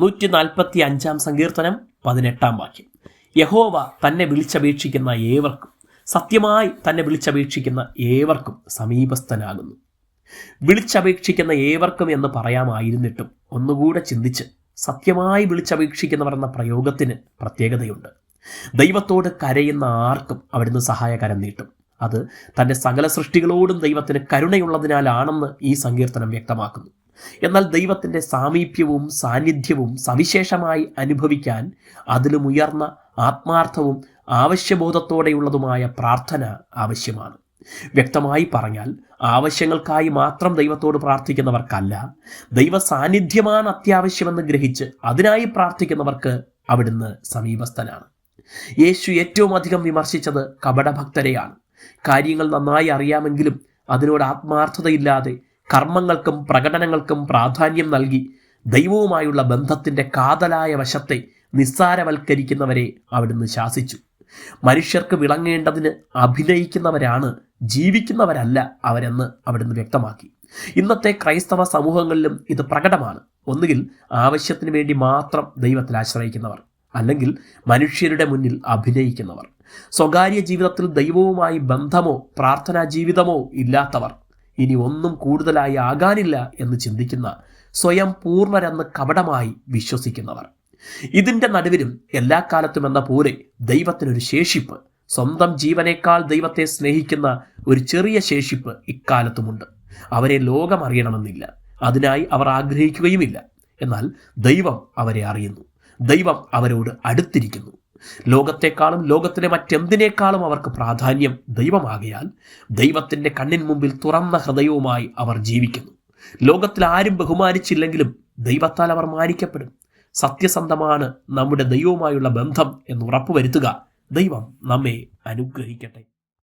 നൂറ്റി നാൽപ്പത്തി അഞ്ചാം സങ്കീർത്തനം പതിനെട്ടാം വാക്യം. യഹോവ തന്നെ വിളിച്ചപേക്ഷിക്കുന്ന ഏവർക്കും സത്യമായി തന്നെ വിളിച്ചപേക്ഷിക്കുന്ന ഏവർക്കും സമീപസ്ഥനാകുന്നു. വിളിച്ചപേക്ഷിക്കുന്ന ഏവർക്കും എന്ന് പറയാമായിരുന്നിട്ടും ഒന്നുകൂടെ ചിന്തിച്ച് സത്യമായി വിളിച്ചപേക്ഷിക്കുന്നവർ എന്ന പ്രയോഗത്തിന് പ്രത്യേകതയുണ്ട്. ദൈവത്തോട് കരയുന്ന ആർക്കും അവിടുന്ന് സഹായകരം നീട്ടും. അത് തന്റെ സകല സൃഷ്ടികളോടും ദൈവത്തിന് കരുണയുള്ളതിനാലാണെന്ന് ഈ സങ്കീർത്തനം വ്യക്തമാക്കുന്നു. എന്നാൽ ദൈവത്തിന്റെ സാമീപ്യവും സാന്നിധ്യവും സവിശേഷമായി അനുഭവിക്കാൻ അതിലും ഉയർന്ന ആത്മാർത്ഥവും ആവശ്യബോധത്തോടെയുള്ളതുമായ പ്രാർത്ഥന ആവശ്യമാണ്. വ്യക്തമായി പറഞ്ഞാൽ ആവശ്യങ്ങൾക്കായി മാത്രം ദൈവത്തോട് പ്രാർത്ഥിക്കുന്നവർക്കല്ല ദൈവ സാന്നിധ്യമാണ് അത്യാവശ്യമെന്ന് ഗ്രഹിച്ച് അതിനായി പ്രാർത്ഥിക്കുന്നവർക്ക് അവിടുന്ന് സമീപസ്ഥനാണ്. യേശു ഏറ്റവും അധികം വിമർശിച്ചത് കപടഭക്തരെയാണ്. കാര്യങ്ങൾ നന്നായി അറിയാമെങ്കിലും അതിനോട് ആത്മാർത്ഥതയില്ലാതെ കർമ്മങ്ങൾക്കും പ്രകടനങ്ങൾക്കും പ്രാധാന്യം നൽകി ദൈവവുമായുള്ള ബന്ധത്തിന്റെ കാതലായ വശത്തെ നിസ്സാരവൽക്കരിക്കുന്നവരെ അവിടുന്ന് ശാസിച്ചു. മനുഷ്യർക്ക് വിളങ്ങേണ്ടതിന് അഭിനയിക്കുന്നവരാണ് ജീവിക്കുന്നവരല്ല അവരെന്ന് അവിടുന്ന് വ്യക്തമാക്കി. ഇന്നത്തെ ക്രൈസ്തവ സമൂഹങ്ങളിലും ഇത് പ്രകടമാണ്. ഒന്നുകിൽ ആവശ്യത്തിന് വേണ്ടി മാത്രം ദൈവത്തിൽ ആശ്രയിക്കുന്നവർ അല്ലെങ്കിൽ മനുഷ്യരുടെ മുന്നിൽ അഭിനയിക്കുന്നവർ. സ്വകാര്യ ജീവിതത്തിൽ ദൈവവുമായി ബന്ധമോ പ്രാർത്ഥനാ ജീവിതമോ ഇല്ലാത്തവർ ഇനി ഒന്നും കൂടുതലായി ആകാനില്ല എന്ന് ചിന്തിക്കുന്ന സ്വയം പൂർണരെന്ന് കപടമായി വിശ്വസിക്കുന്നവർ. ഇതിന്റെ നടുവിലും എല്ലാ കാലത്തും എന്ന പോലെ ദൈവത്തിനൊരു ശേഷിപ്പ് സ്വന്തം ജീവനേക്കാൾ ദൈവത്തെ സ്നേഹിക്കുന്ന ഒരു ചെറിയ ശേഷിപ്പ് ഇക്കാലത്തുമുണ്ട്. അവരെ ലോകം അറിയണമെന്നില്ല. അതിനായി അവർ ആഗ്രഹിക്കുകയുമില്ല. എന്നാൽ ദൈവം അവരെ അറിയുന്നു. ദൈവം അവരോട് അടുത്തിരിക്കുന്നു. ലോകത്തെക്കാളും ലോകത്തിലെ മറ്റെന്തിനേക്കാളും അവർക്ക് പ്രാധാന്യം ദൈവമാകയാൽ ദൈവത്തിന്റെ കണ്ണിൻ മുമ്പിൽ തുറന്ന ഹൃദയവുമായി അവർ ജീവിക്കുന്നു. ലോകത്തിൽ ആരും ബഹുമാനിച്ചില്ലെങ്കിലും ദൈവത്താൽ അവർ മാനിക്കപ്പെടും. സത്യസന്ധമാണ് നമ്മുടെ ദൈവവുമായുള്ള ബന്ധം എന്ന് ഉറപ്പുവരുത്തുക. ദൈവം നമ്മെ അനുഗ്രഹിക്കട്ടെ.